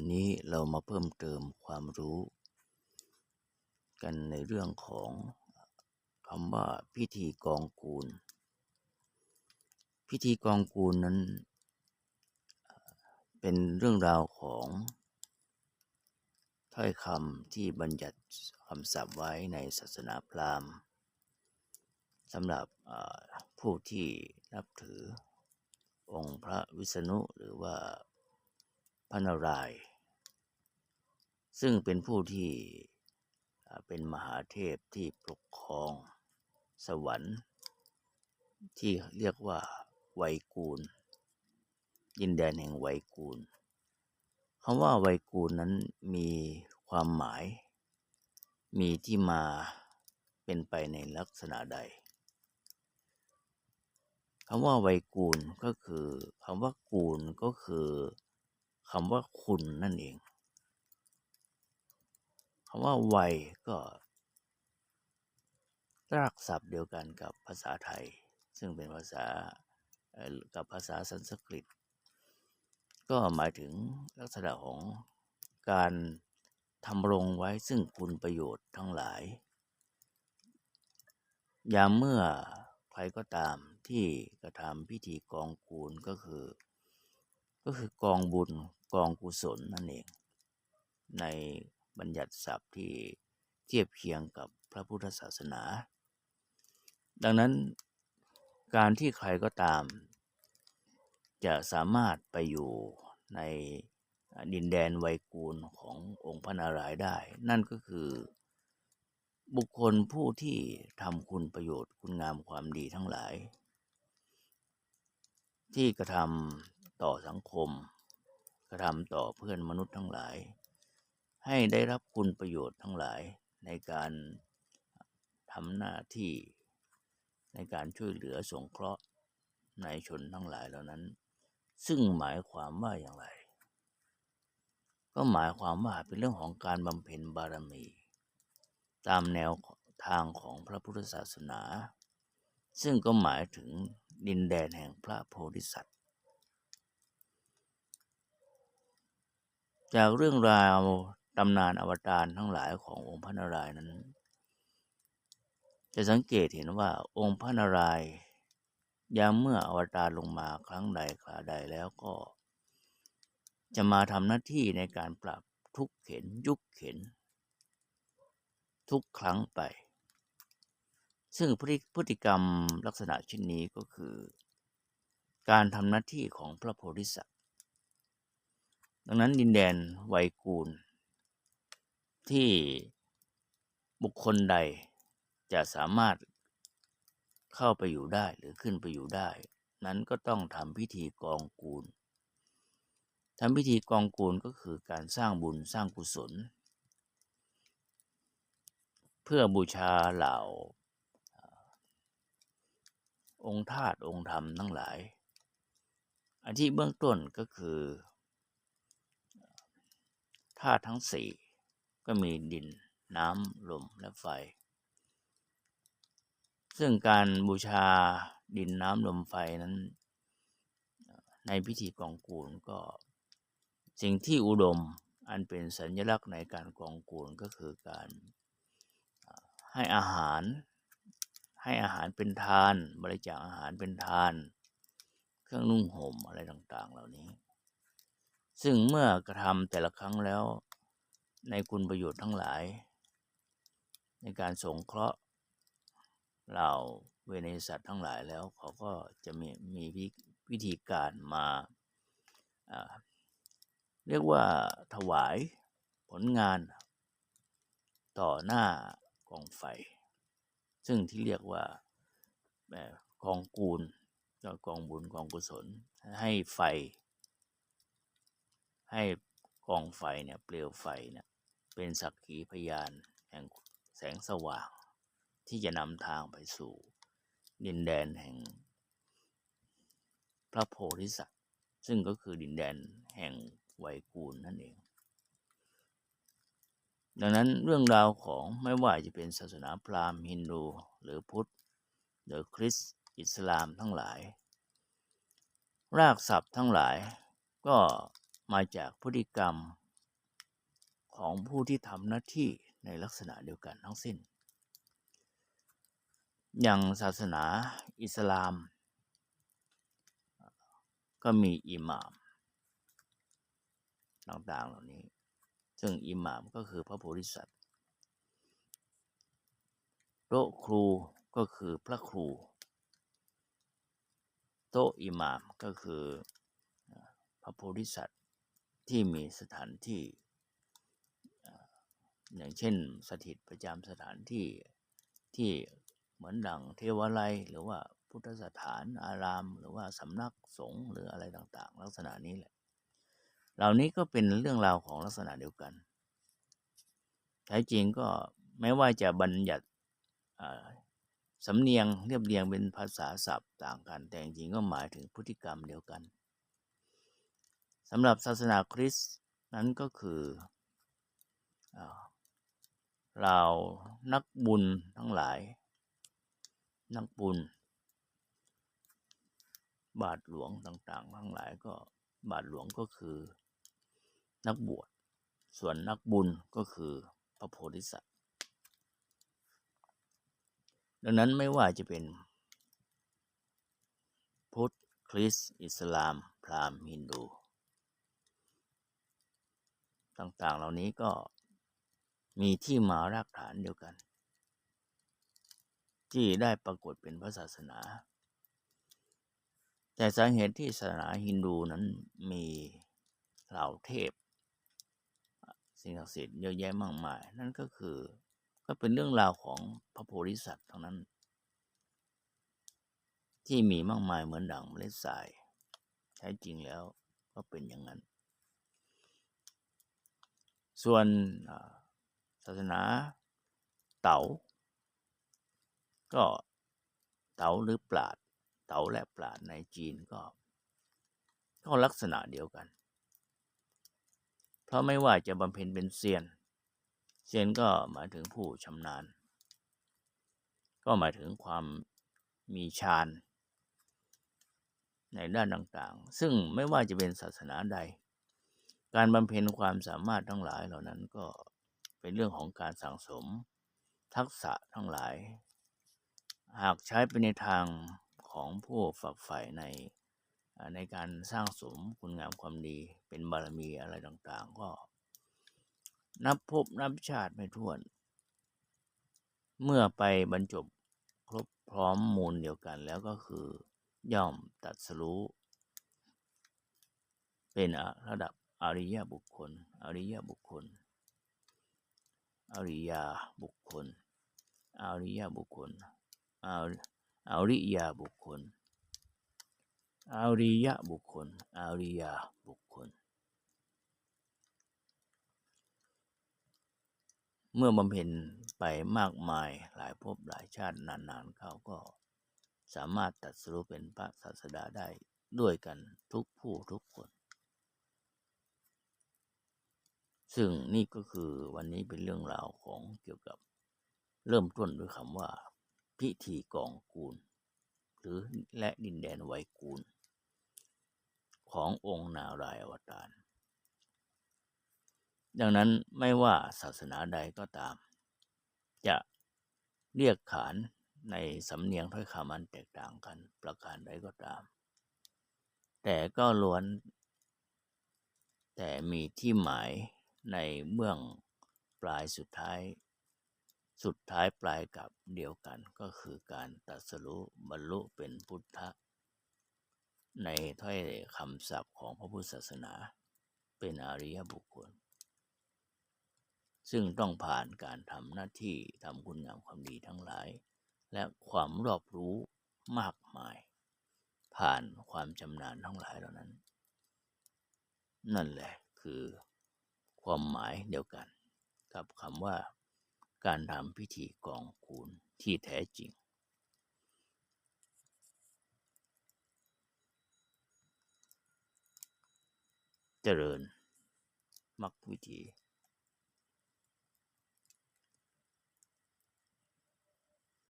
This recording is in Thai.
วันนี้เรามาเพิ่มเติมความรู้ กันในเรื่องของคำว่าพิธีกองกูล พิธีกองกูลนั้น เป็นเรื่องราวของถ้อยคำที่บัญญัติคำศัพท์ไว้ในศาสนาพราหมณ์สำหรับผู้ที่นับถือองค์พระวิษณุหรือว่าพระนารายณ์ ซึ่งเป็นผู้ที่เป็นมหาเทพที่ปกครองสวรรค์ ที่เรียกว่าไวกูลยินแดนแห่งไวกูลคำว่าไวกูลนั้นมีความหมาย มีที่มาเป็นไปในลักษณะใดคำว่าไวกูลก็คือคำว่ากูลก็คือคำว่าคุณนั่นเอง คำว่าวัยก็รากศัพท์เดียวกันกับภาษาไทย ซึ่งเป็นภาษากับภาษาสันสกฤต ก็หมายถึงลักษณะของการทำรงไว้ซึ่งคุณประโยชน์ทั้งหลาย ยามเมื่อใครก็ตามที่กระทำพิธีกองกูลก็คือ ก็คือกองบุญกองกุศลนั่นเอง ใน บัญญัติศัพท์ที่เทียบเคียงกับพระพุทธศาสนา ดังนั้นการที่ใครก็ตาม จะสามารถไปอยู่ในดินแดนไวยกูลขององค์พระนารายณ์ได้ นั่นก็คือบุคคลผู้ที่ทำคุณประโยชน์คุณงามความดีทั้งหลาย ที่กระทำต่อสังคม กระทำต่อเพื่อนมนุษย์ทั้งหลาย ให้ได้รับคุณประโยชน์ทั้งหลายในการทำหน้าที่ในการช่วยเหลือสงเคราะห์ในชนทั้งหลายเหล่านั้น ซึ่งหมายความว่าอย่างไร ก็หมายความว่าเป็นเรื่องของการบำเพ็ญบารมี ตามแนวทางของพระพุทธศาสนา ซึ่งก็หมายถึงดินแดนแห่งพระโพธิสัตว์ จากเรื่องราวำนานอวตารทั้งหลายขององค์พระนารายณ์นั้น จะสังเกตเห็นว่าองค์พระนารายณ์ยามเมื่ออวตารลงมาครั้งใดคราใดแล้วก็ จะมาทำหน้าที่ในการปรับทุกเข็นยุคเข็น ทุกครั้งไป ซึ่งพฤติกรรมลักษณะเช่นนี้ก็คือ การทำหน้าที่ของพระโพธิสัตว์ ดังนั้นดินแดนไวยกูล ที่บุคคลใดจะสามารถเข้าไปอยู่ได้หรือขึ้นไปอยู่ได้ นั้นก็ต้องทำพิธีกองกูลทำพิธีกองกูลก็คือการสร้างบุญสร้างกุศล เพื่อบูชาเหล่า องค์ธาตุองค์ธรรมทั้งหลาย อันที่เบื้องต้นก็คือธาตุทั้งสี่ ก็มีดิน น้ำลมและไฟ ซึ่งการบูชาดินน้ำลมไฟนั้น ในพิธีกองกูลก็ สิ่งที่อุดมอันเป็นสัญลักษณ์ในการกองกูลก็คือการให้อาหาร ให้อาหารเป็นทาน บริจาคอาหารเป็นทาน เครื่องนุ่งห่มอะไรต่างๆ เหล่านี้ ซึ่งเมื่อกระทำแต่ละครั้งแล้ว ในคุณประโยชน์ทั้งหลาย ในการสงเคราะห์เหล่าเวเนสัตว์ทั้งหลายแล้วเขาก็จะมีมีวิธีการมาเรียกว่าถวายผลงานต่อหน้ากองไฟ ซึ่งที่เรียกว่าแบบกองกูลก็กองบุญกองกุศลให้ไฟ ให้กองไฟเนี่ยเปลวไฟเนี่ย เป็นสักขีพยานแห่งแสงสว่าง ที่จะนำทางไปสู่ ดินแดนแห่ง พระโพธิสัตว์ ซึ่งก็คือดินแดนแห่งไวยกูลนั่นเอง ดังนั้นเรื่องราวของไม่ว่าจะเป็นศาสนาพราหมณ์ฮินดูหรือพุทธ หรือคริสต์อิสลามทั้งหลาย รากศัพท์ทั้งหลายก็มาจากพฤติกรรม ของผู้ที่ทำหน้าที่ในลักษณะเดียวกันทั้งสิ้น อย่างศาสนาอิสลาม ก็มีอิหม่าม ต่างๆเหล่านี้ ซึ่งอิหม่ามก็คือพระโพธิสัตว์โตครูก็คือพระครู โตอิหม่ามก็คือพระโพธิสัตว์ที่มีสถานที่ อย่างเช่นสถิตประจำสถานที่ที่เหมือนดังเทวาลัย หรือว่าพุทธสถานอาราม หรือว่าสำนักสงฆ์หรืออะไรต่างๆ ลักษณะนี้แหละ เหล่านี้ก็เป็นเรื่องราวของลักษณะเดียวกันแท้จริงก็ไม่ว่าจะบัญญัติสำเนียงเรียบเรียงเป็นภาษาศัพท์ต่างกัน แต่จริงก็หมายถึงพฤติกรรมเดียวกันสำหรับศาสนาคริสต์นั้นก็คือ เรานักบุญทั้งหลาย นักบุญ บาทหลวงต่างๆ ทั้งหลายก็บาทหลวงก็คือ นักบวช ส่วนนักบุญก็คือพระโพธิสัตว์ ดังนั้นไม่ว่าจะเป็น พุทธ คริสต์ อิสลาม พราหมณ์ ฮินดู ต่างๆ เหล่านี้ก็ มีที่มารากฐานเดียวกัน ที่ได้ปรากฏเป็นพระศาสนา แต่สาเหตุที่ศาสนาฮินดูนั้นมีเหล่าเทพ สิ่งศักดิ์สิทธิ์เยอะแยะมากมาย นั่นก็คือก็เป็นเรื่องราวของพระโพธิสัตว์ทั้งนั้น ที่มีมากมายเหมือนดั่งเมล็ดทรายใช้จริงแล้วก็เป็นอย่างนั้น ส่วนาสนาเต๋าก็เต๋าหรือปราดเต๋าและปราดในจีนก็ก็ลักษณะเดียวกัน เพราะไม่ว่าจะบำเพ็ญเป็นเซียน เซียนก็หมายถึงผู้ชำนาญ ก็หมายถึงความมีฌานในด้านต่างๆ ซึ่งไม่ว่าจะเป็นศาสนาใด การบำเพ็ญความสามารถทั้งหลายเหล่านั้นก็ เป็นเรื่องของการสั่งสม ทักษะทั้งหลาย หากใช้ไปในทางของผู้ฝักใฝ่ในในการสร้างสมคุณงามความดีเป็นบารมีอะไรต่างๆ ก็ นับพบนับชาติไม่ถ้วน เมื่อไปบรรจบครบพร้อมมูลเดียวกันแล้วก็คือย่อมตัดสรู้ เป็นระดับอริยบุคคล อริยบุคคล อริยาบุคคลอริยบุคคลออริยาบุคคลอริยบุคคลอริยาบุคคล เมื่อบำเพ็ญไปมากมายหลายภพหลายชาตินานๆเขาก็สามารถตัดสู้เป็นพระศาสดาได้ด้วยกันทุกผู้ทุกคน ซึ่งนี่ก็คือวันนี้เป็นเรื่องราวของเกี่ยวกับเริ่มต้นด้วยคำว่า พิธีกองกูล หรือและดินแดนไวกูล ขององค์นารายอวตารดังนั้นไม่ว่าศาสนาใดก็ตาม จะเรียกขานในสำเนียงถ้อยคำมันแตกต่างกันประการใดก็ตาม แต่ก็ล้วน แต่มีที่หมาย ในเบื้องปลายสุดท้าย สุดท้ายปลายกับเดียวกันก็คือการตัดสรุบรรลุเป็นพุทธะ ในถ้อยคำศัพท์ของพระพุทธศาสนา เป็นอริยบุคคล ซึ่งต้องผ่านการทำหน้าที่ทำคุณงามความดีทั้งหลาย และความรอบรู้มากมาย ผ่านความชำนาญทั้งหลายเหล่านั้น นั่นแหละคือ ความหมายเดียวกัน กับคำว่าการทำพิธีกองคูณที่แท้จริง เจริญมักวิธี